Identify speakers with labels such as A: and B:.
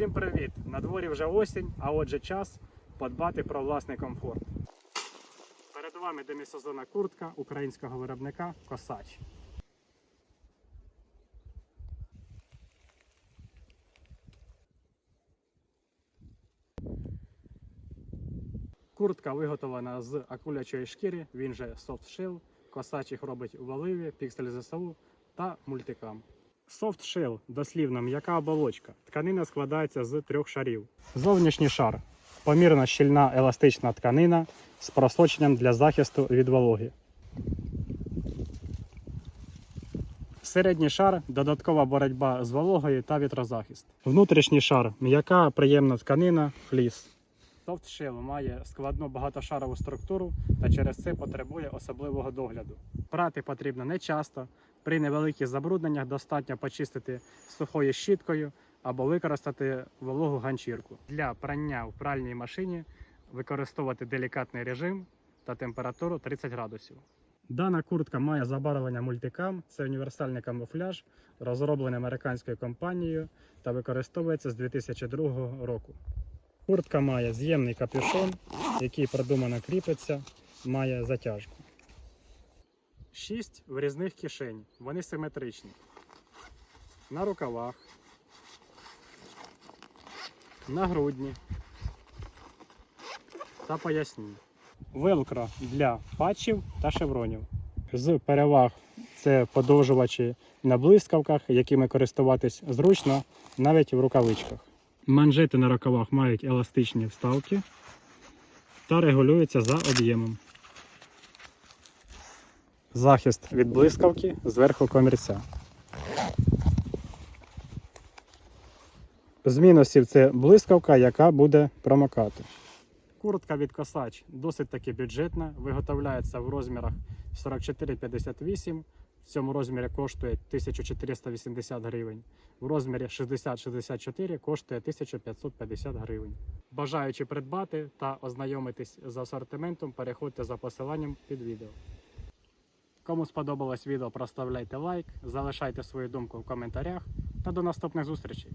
A: Всім привіт! На дворі вже осінь, а отже час подбати про власний комфорт. Перед вами демісезонна куртка українського виробника Косач. Куртка виготовлена з акулячої шкіри, він же Shell. Косач їх робить у Валиві, Pixel ЗСУ та мультикам. Soft Shell – дослівно м'яка оболочка. Тканина складається з трьох шарів. Зовнішній шар помірно щільна еластична тканина з просоченням для захисту від вологи. Середній шар додаткова боротьба з вологою та вітрозахист. Внутрішній шар м'яка приємна тканина фліс. Soft Shell має складну багатошарову структуру та через це потребує особливого догляду. Прати потрібно не часто. При невеликих забрудненнях достатньо почистити сухою щіткою або використати вологу ганчірку. Для прання в пральній машині використовувати делікатний режим та температуру 30 градусів. Дана куртка має забарвлення мультикам, це універсальний камуфляж, розроблений американською компанією та використовується з 2002 року. Куртка має з'ємний капюшон, який продумано кріпиться, має затяжку. Шість врізних кишень. Вони симетричні. На рукавах, на грудні та поясні. Велкро для патчів та шевронів. З переваг це подовжувачі на блискавках, якими користуватись зручно навіть в рукавичках. Манжети на рукавах мають еластичні вставки та регулюються за об'ємом. Захист від блискавки зверху комірця. З мінусів це блискавка, яка буде промокати. Куртка від Косач досить таки бюджетна, виготовляється в розмірах 44-58. В цьому розмірі коштує 1480 гривень. В розмірі 60-64 коштує 1550 гривень. Бажаючи придбати та ознайомитись з асортиментом, переходьте за посиланням під відео. Кому сподобалось відео, проставляйте лайк, залишайте свою думку в коментарях та до наступних зустрічей.